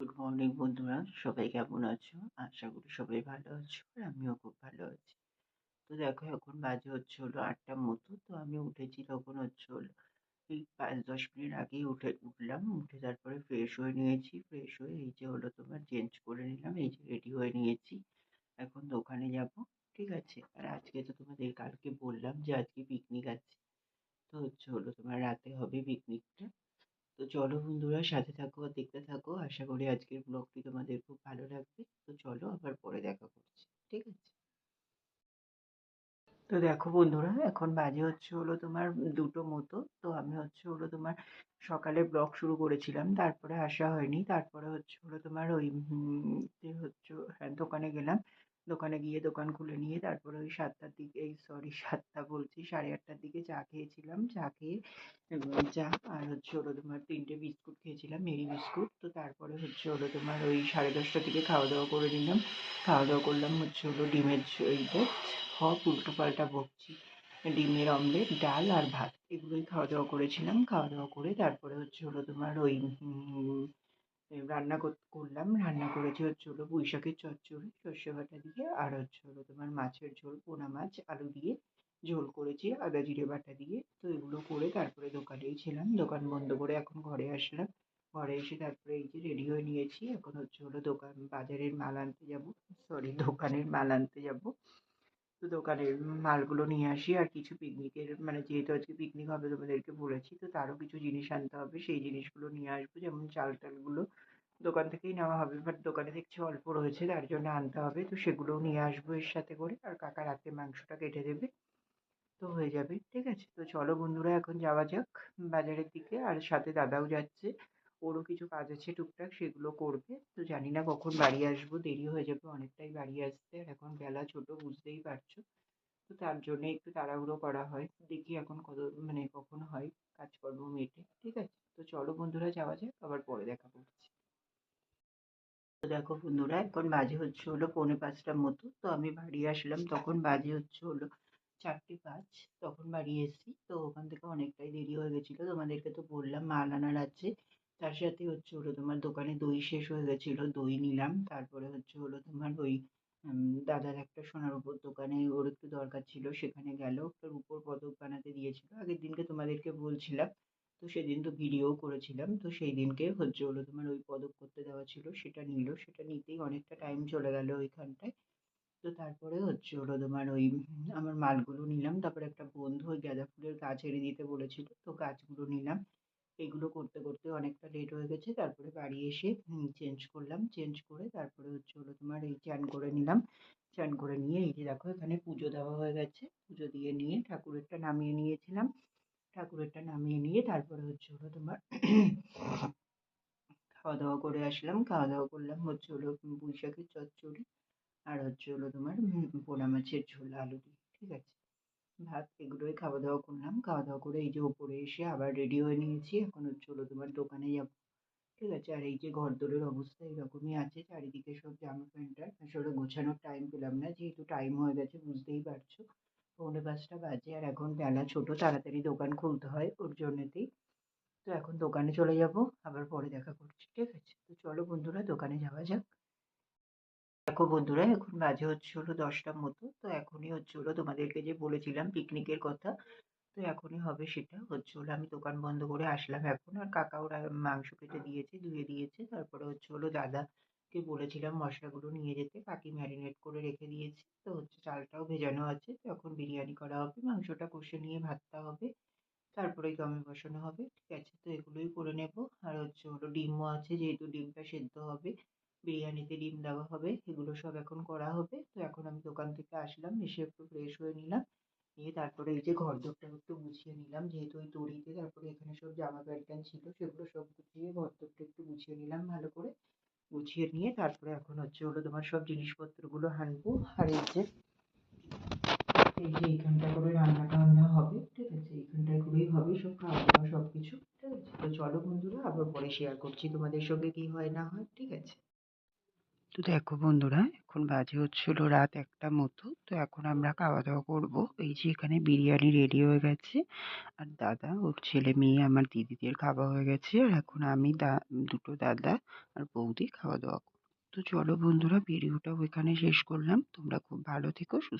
Good morning বন্ধুরা। সবাই কেমন আছো? আশা করি সবাই ভালো আছো, আর আমিও খুব ভালো আছি। তো দেখো, এখন বাজে হচ্ছে হলো আটটার মতো, তো আমি উঠেছি তখন হচ্ছে হলো এই পাঁচ দশ মিনিট আগেই উঠে, উঠলাম। উঠে তারপরে ফ্রেশ হয়ে নিয়েছি। ফ্রেশ হয়ে এই যে হলো তোমার চেঞ্জ করে নিলাম, এই যে রেডি হয়ে নিয়েছি। এখন দোকানে যাব, ঠিক আছে? আর আজকে তো তোমাদের কালকে বললাম যে আজকে পিকনিক আছে। তো হচ্ছে হলো তোমার রাতে হবে পিকনিকটা তো চলো বন্ধুরা সাথে থাকো আর দেখতে থাকো। আশা করি আজকের ব্লগটি তোমাদের খুব ভালো লাগবে। তো চলো আবার পরে দেখা করছি, ঠিক আছে? তো দেখো বন্ধুরা, এখন বাজে হচ্ছে হলো তোমার দুটো মতো। তো আমি হচ্ছে হলো তোমার সকালে ব্লগ শুরু করেছিলাম, তারপরে আসা হয়নি। তারপরে হচ্ছে হলো তোমার ওই হচ্ছে হ্যাঁ দোকানে গেলাম। দোকানে গিয়ে দোকান খুলে নিয়ে তারপরে ওই সাতটার দিকে, এই সরি সাতটা বলছি, সাড়ে আটটার দিকে চা খেয়েছিলাম। চা খেয়ে চা আর হচ্ছে হলো তোমার তিনটে বিস্কুট খেয়েছিলাম, মেরি বিস্কুট। তো তারপরে হচ্ছে হলো তোমার ওই সাড়ে দশটার দিকে খাওয়া দাওয়া করে নিলাম। খাওয়া দাওয়া করলাম হচ্ছে হলো ডিমের ওইটা সব উল্টো পাল্টা বকছি ডিমের অমলেট, ডাল আর ভাত, এগুলোই খাওয়া দাওয়া করেছিলাম। খাওয়া দাওয়া করে তারপরে হচ্ছে হলো তোমার ওই রান্না করলাম। রান্না করেছি হচ্ছে হলো পুঁই শাকের চচ্চড়ি, সর্ষে বাটা দিয়ে, আর হচ্ছে হলো তোমার মাছের ঝোল, পোনা মাছ, আলু দিয়ে ঝোল করেছি, আদা, জিরে বাটা দিয়ে। তো এগুলো করে তারপরে দোকানেই ছিলাম, দোকান বন্ধ করে এখন ঘরে আসলাম। ঘরে এসে তারপরে এই যে রেডি হয়ে নিয়েছি, এখন হচ্ছে হলো দোকান, বাজারের মাল আনতে যাব সরি দোকানের মাল আনতে যাব। তো দোকানের মালগুলো নিয়ে আসি, আর কিছু পিকনিকের মানে যেহেতু আজকে পিকনিক হবে তোমাদেরকে বলেছি, তো তারও কিছু জিনিস আনতে হবে, সেই জিনিসগুলো নিয়ে আসব, যেমন চাল টালগুলো দোকান থেকেই নেওয়া হবে। বাট দোকানে দেখছি অল্প রয়েছে, তার জন্য আনতে হবে। তো সেগুলোও নিয়ে আসব এর সাথে করে। আর কাকা রাতে মাংসটা কেটে দেবে, তো হয়ে যাবে, ঠিক আছে? তো চলো বন্ধুরা, এখন যাওয়া যাক বাজারের দিকে। আর সাথে দাদাও যাচ্ছে, ওরও কিছু কাজ আছে টুকটাক, সেগুলো করবে। তো জানি না কখন বাড়ি আসব, দেরি হয়ে যাবে, অনেকটাই বাড়ি আসতে। আর এখন বেলা ছোট, বুঝতেই পারছ। তো তার জন্য একটু তাড়াহুড়ো করা হয়। দেখি এখন কত মানে কখন হয়, কাজকর্ম মেটে, ঠিক আছে? তো চলো বন্ধুরা, যাওয়া যাক, আবার পরে দেখা করছি। দেখো বন্ধুরা, এখন বাজে হচ্ছে হলো পৌনে পাঁচটার মতো। তো আমি বাড়ি আসলাম, তখন বাজে হচ্ছে হলো চারটে পাঁচ। তখন বাড়ি এসেছি, তো ওখান থেকে অনেকটাই দেরি হয়ে গেছিল। তোমাদেরকে তো বললাম মাল আনার আছে। তার সাথে হচ্ছে হলো তোমার দোকানে দই শেষ হয়ে গেছিল, দই নিলাম। তারপরে হচ্ছে হলো তোমার ওই দাদার একটা সোনার উপর দোকানে ওর একটু দরকার ছিল, সেখানে গেল। একটা রূপোর পদক বানাতে দিয়েছিল। আগের দিনকে তোমাদেরকে বলছিলাম তো সেদিন তো ভিডিও করেছিলাম। তো সেই দিনকে হচ্ছে হলো তোমার ওই পদক করতে দেওয়া ছিল, সেটা নিল। সেটা নিতেই অনেকটা টাইম চলে গেল ওইখানটায়। তো তারপরে হচ্ছে হলো তোমার ওই আমার মালগুলো নিলাম। তারপরে একটা বন্ধু ওই গাঁদা ফুলের গাছ এনে দিতে বলেছিল। তো গাছগুলো নিলাম। এগুলো করতে করতে অনেকটা লেট হয়ে গেছে। তারপরে বাড়ি এসে চেঞ্জ করলাম। চেঞ্জ করে তারপরে হচ্ছে হলো তোমার এই চান করে নিলাম। চান করে নিয়ে এই যে দেখো এখানে পুজো দেওয়া হয়ে গেছে। পুজো দিয়ে নিয়ে ঠাকুরেরটা নামিয়ে নিয়েছিলাম। ঠাকুরেরটা নামিয়ে নিয়ে তারপরে হচ্ছে হলো তোমার খাওয়া দাওয়া করে আসলাম। খাওয়া দাওয়া করলাম, হচ্ছে হলো পুঁই চচ্চড়ি আর হচ্ছে হলো তোমার পোনা মাছের ঝোল, আলু দিয়ে, ঠিক আছে? ভাত এগুলোই খাওয়া দাওয়া করলাম। খাওয়া দাওয়া করে এই যে ওপরে এসে আবার রেডি হয়ে নিয়েছি। এখন হচ্ছে হলো তোমার দোকানে যাব, ঠিক আছে? আর এই যে ঘরদোরের অবস্থা এরকমই আছে, চারিদিকে সব জামা প্যান্টার আসলে গোছানোর টাইম পেলাম না, যেহেতু টাইম হয়ে গেছে, বুঝতেই পারছ। পৌনে পাঁচটা বাজে আর এখন বেলা ছোটো, তাড়াতাড়ি দোকান খুলতে হয় ওর জন্যতেই। তো এখন দোকানে চলে যাব, আবার পরে দেখা করছি, ঠিক আছে? তো চলো বন্ধুরা, দোকানে যাওয়া যাক। দেখো বন্ধুরা, এখন বাজে হচ্ছে হলো দশটার মতো, তো এখনই হচ্ছে হলো তোমাদেরকে যে বলেছিলাম পিকনিকের কথা, তো এখনই হবে সেটা। হচ্ছে হলো আমি দোকান বন্ধ করে আসলাম এখন, আর কাকা ওরা মাংস কেটে দিয়েছে, ধুয়ে দিয়েছে, তারপরে হচ্ছে হলো দাদাকে বলেছিলাম মশলাগুলো নিয়ে যেতে, কাকি ম্যারিনেট করে রেখে দিয়েছে। তো হচ্ছে চালটাও ভেজানো আছে তো এখন বিরিয়ানি করা হবে, মাংসটা কষে নিয়ে ভাতটা হবে, তারপরে দমে বসানো হবে, ঠিক আছে? তো এগুলোই করে নেব। আর হচ্ছে হলো ডিমও আছে, যেহেতু ডিমটা সেদ্ধ হবে, বিরিয়ানিতে ডিম দেওয়া হবে, এগুলো সব এখন করা হবে। তো এখন আমি দোকান থেকে আসলাম, এসে একটু ফ্রেশ হয়ে নিলাম, নিয়ে তারপরে এই যে ঘর দোরটা একটু গুছিয়ে নিলাম, যেহেতু ওই দড়িতে তারপরে এখানে সব জামা প্যান্ট ছিল, সেগুলো সব গুছিয়ে ঘর দোরটা একটু গুছিয়ে নিলাম ভালো করে। গুছিয়ে নিয়ে তারপরে এখন হচ্ছে হলো তোমার সব জিনিসপত্রগুলো হানবো আর এই যে এই যে এইখানটা করে রান্না টান্না হবে, ঠিক আছে? এইখানটায় করেই হবে সব খাওয়া দাওয়া সব কিছু ঠিক আছে? তো চলো বন্ধুরা, আবার পরে শেয়ার করছি তোমাদের সঙ্গে কী হয় না হয়, ঠিক আছে? তো দেখো বন্ধুরা, এখন বাজে হচ্ছিল রাত একটা মতো। তো এখন আমরা খাওয়া দাওয়া করব। এই যে এখানে বিরিয়ানি রেডি হয়ে গেছে। আর দাদা, ওর ছেলে মেয়ে, আমার দিদিদের খাওয়া হয়ে গেছে। আর এখন আমি দা, দুটো দাদা আর বৌদি খাওয়া দাওয়া করব। তো চলো বন্ধুরা, ভিডিওটাও এখানে শেষ করলাম। তোমরা খুব ভালো থেকো, সুস্থ